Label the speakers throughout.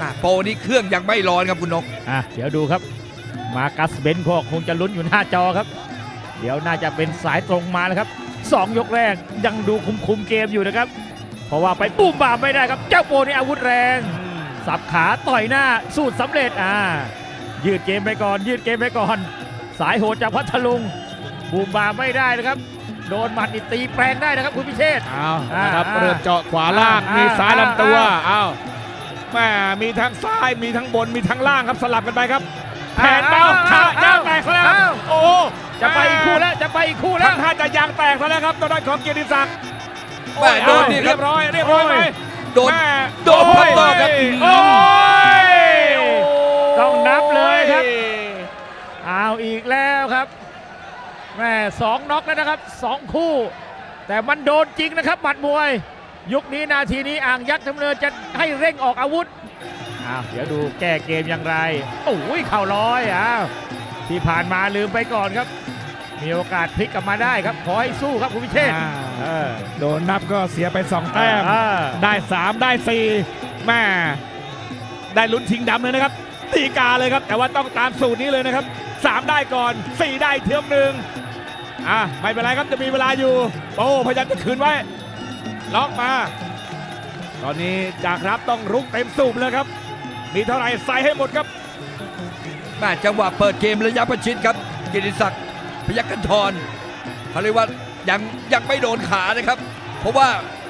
Speaker 1: อะโปรนี่เครื่องยังไม่ร้อนครับคุณนก
Speaker 2: อะเดี๋ยวดูครับ มากัสเบนก็คงจะลุ้นอยู่หน้าจอครับ เดี๋ยวน่าจะเป็นสายตรงมาแล้วครับสองยกแรกยังดูคุมคุมๆเกมอยู่นะครับ เพราะว่าไปปุ้มบามไม่ได้ครับ เจ้าโปนี่อาวุธแรง สับขาต่อยหน้าสูตรสำเร็จอ่ายืดเกมไปก่อน ยืดเกมไปก่อน สายโหดจากพัทลุงบูมบามไม่ได้นะครับ โดนหมัดนี่ตีแปลงได้นะครับคุณพิเชษฐ์
Speaker 3: เอานะครับ
Speaker 2: อ่า
Speaker 3: เริ่มเจาะขวาล่าง
Speaker 2: อ่ามี
Speaker 3: มีซ้ายลำตัว
Speaker 2: อ่า
Speaker 3: เอา แม่มีทั้งซ้ายมีทั้งบนมีทั้งล่างครับสลับกันไปครับแผนเบา
Speaker 2: อ้าว
Speaker 3: ขา
Speaker 2: อ้าว
Speaker 3: ยางแตกซะแล้วครับ
Speaker 2: อ้าว
Speaker 3: โอ้โห
Speaker 2: จะไปอีกคู่แล้วจะไปอีกคู่แล้
Speaker 3: ทั้
Speaker 2: ว
Speaker 3: งท่าจะยางแตกซะแล้วครับตอนนั้นของเกียรติศักดิ์
Speaker 1: แม่โดนนี่ค
Speaker 3: เรี
Speaker 1: รั
Speaker 3: ย
Speaker 1: บ
Speaker 3: บร้อยเรียบร้อยไหม
Speaker 1: โดน
Speaker 3: แม่
Speaker 1: โดนพับนอกครับ
Speaker 3: โอ้ย
Speaker 2: ต้องนับเลยครับเอาอีกแล้วครับแม่สองน็อกแล้วนะครับสองคู่ แต่มันโดนจริงนะครับหมัดมวย ยุคนี้นาทีนี้อ่างยักษ์ทำเนินจะให้เร่งออกอาวุธอ้าวเดี๋ยวดูแก้เกมอย่างไรโอ้ยเข่าร้อยอ้าวที่ผ่านมาลืมไปก่อนครับ มีโอกาสพลิกกลับมาได้ครับขอให้สู้ครับคุณพิเชษฐ์
Speaker 3: อ่า
Speaker 2: เออ
Speaker 3: โดนนับก็เสียไปสองแต้ม
Speaker 2: อ่า
Speaker 3: ได้3ได้4แม่ได้ลุ้นชิงดำเลยนะครับ ตีกาเลยครับ แต่ว่าต้องตามสูตรนี้เลยนะครับ3ได้ก่อน4ได้เทียมหนึ่งอะไม่เป็นไรครับจะมีเวลาอยู่ โอ้พยายามจะคืนไว้ ล็อกมา ตอนนี้จากรับต้องรุกเต็มสูบเลยครับ มีเท่าไหร่ใส่ให้หมดครับ
Speaker 1: แม่จังหวะเปิดเกมระยะประชิดครับ กิติศักดิ์พยัคฆ์กันทรเขาเรียกว่ายังยังไม่โดนขานะครับ เพราะว่า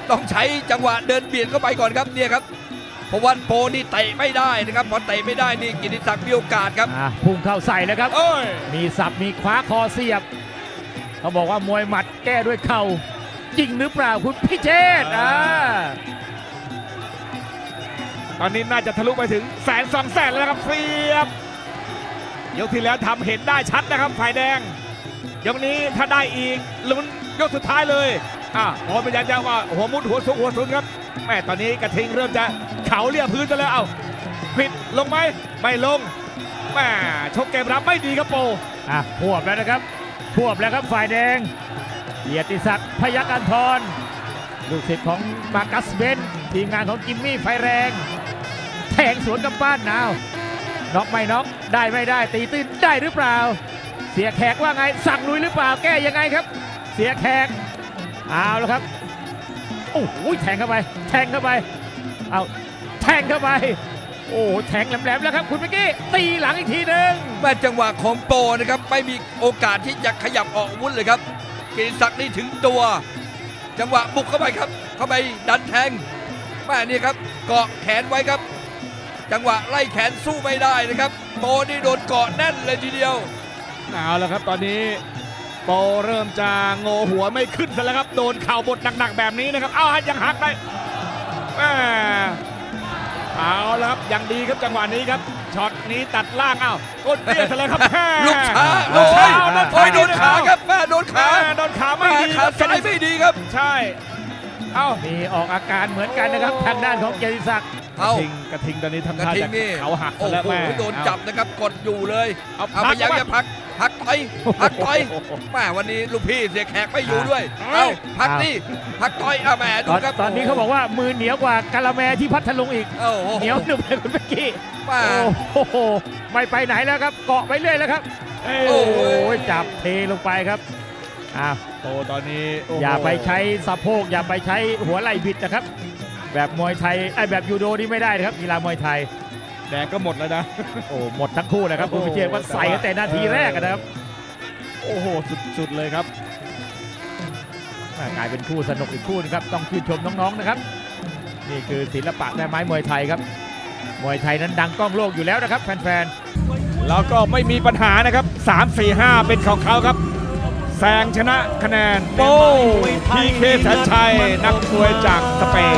Speaker 1: ต้องใช้จังหวะเดินเบียดเข้าไปก่อนครับเนี่ยครับเพราะว่าโปรนี่เตะไม่ได้นะครับพอเตะไม่ได้นี่กิติศักดิ์มีโอกาสครับ
Speaker 2: อะพุ่งเข้าใส่แล้วครับ
Speaker 3: โอ้ย
Speaker 2: มีสับมีคว้าคอเสียบ เขาบอกว่ามวยหมัดแก้ด้วยเข่า จริงหรือเปล่าคุณพิเชษฐ์อ่า
Speaker 3: ตอนนี้น่าจะทะลุไปถึงแสนสองแสนแล้วนะครับเสียบ ยกที่แล้วทำเห็นได้ชัดนะครับฝ่ายแดง ยกนี้ถ้าได้อีกลุ้นยกสุดท้ายเลยอะพอพยายามจะว่าหัวมุดหัวสุกหัวซุนครับแม่ตอนนี้กระทิงเริ่มจะเขาเรียบพื้นซะแล้วเอ้าผิดลงไหมไม่ลงแม่ชกเกมรับไม่ดีครับโป
Speaker 2: อะพวบแล้วนะครับพวบแล้วครับฝ่ายแดง เกียรติศักดิ์พยัคฆ์อันทรลูกศิษย์ของมากัสเบนทีมงานของจิมมี่ไฟแรงแทงสวนกับบ้านนาวน็อกไม่น็อกได้ไม่ได้ตีตื้นได้หรือเปล่า เสียแขกว่าไงสั่งลุยหรือเปล่าแก้ยังไงครับ เสียแขกเอาแล้วครับโอ้โหแทงเข้าไป แทงเข้าไปเอาแทงเข้าไปโอ้โหแทงแหลมๆแล้วครับคุณเมื่อกี้ตีหลังอีกทีหนึ่ง
Speaker 1: แม่จังหวะของโปรนะครับไม่มีโอกาสที่จะขยับออกอาวุธเลยครับ กิติศักดิ์นี่ถึงตัว จังหวะบุกเข้าไปครับ เข้าไปดันแทงแม่นี่ครับเกาะแขนไว้ครับ จังหวะไล่แขนสู้ไม่ได้นะครับโปรนี่โดนเกาะแน่นเลยทีเดียว
Speaker 3: เอาแล้วครับตอนนี้โปเริ่มจะโงหัวไม่ขึ้นซะแล้วครับโดนเข่าบดหนักๆแบบนี้นะครับเอายังหักได้แม่เอาแล้วครับยังดีครับจังหวะนี้ครับช็อตนี้ตัดล่างเอ้าก้นเตี้ยซะแล้วครับแม่
Speaker 1: ลูกช้า
Speaker 3: โอ้
Speaker 1: โอ้
Speaker 3: ย
Speaker 1: ย
Speaker 3: เอานั่น
Speaker 1: โอ้ยโดนขาครับแม่
Speaker 3: ค
Speaker 1: ขา
Speaker 3: รับ
Speaker 1: ซ้ายไม่ดีครับ
Speaker 3: ใช่ เอ้า
Speaker 2: มีออกอาการเหมือนกันนะครับ ทางด้านของเกียรติศักดิ์
Speaker 3: กระ
Speaker 1: เอา
Speaker 3: ทิงกระทิงตอนนี้ทำ
Speaker 1: กระ
Speaker 3: ท่า
Speaker 1: ทิง
Speaker 3: จะ
Speaker 1: นี่
Speaker 3: เขาหัก
Speaker 1: โอ้
Speaker 3: ซะแล้ว
Speaker 1: โห
Speaker 3: แม่
Speaker 1: โดนจับนะครับกดอยู่เลย
Speaker 3: เอา
Speaker 1: เอา
Speaker 3: พั
Speaker 1: พ
Speaker 3: ก
Speaker 1: ยายาม
Speaker 3: ไว้
Speaker 1: จะพักพักต่อยพักต่อยแม่วันนี้ลูกพี่เสียแขกไม่อยู่ด้วยเอาพักนี่พักต่อยเอาแหม่ดู
Speaker 2: ตอน
Speaker 1: ครับ
Speaker 2: ตอนนี้เขาบอกว่ามือเหนียวกว่ากะละแมที่พัทลุงอีก
Speaker 1: โอ้โห
Speaker 2: เหนียวหนึบเลยคุณเมื่อกี้
Speaker 1: แม่
Speaker 2: โอ้โห ไม่ไปไหนแล้วครับ เกาะไปเรื่อยแล้วครับ
Speaker 3: เอ้ย
Speaker 2: โอ้โห จับเทลงไปครับ อ้าว
Speaker 3: โตตอนนี้โโห
Speaker 2: อย่าไปใช้สะโพกอย่าไปใช้หัวไหล่บิดนะครับ แบบมวยไทยไอ้ยแบบยูโดนี่ไม่ได้นะครับกีฬามวยไทย
Speaker 3: แดงก็หมดแล้วนะ
Speaker 2: โอ้หมดทั้งคู่นะครับคุณพิเชษว่าใส่ตั้งแต่นาทีแรกอะนะครับ
Speaker 3: โอ้โหสุดๆเลยครับ
Speaker 2: อ่ากลายเป็นคู่สนุกอีกคู่นะครับต้องชื่นชมน้องๆนะครับ นี่คือศิลปะแม่ไม้มวยไทยครับมวยไทยนั้นดังกล้องโลกอยู่แล้วนะครับแฟน
Speaker 3: แล้วก็ไม่มีปัญหานะครับ 3 4 5 เป็นของเขาครับ แซงชนะคะแนนโป้พีเคแสนชัยนักมวยจากสเปน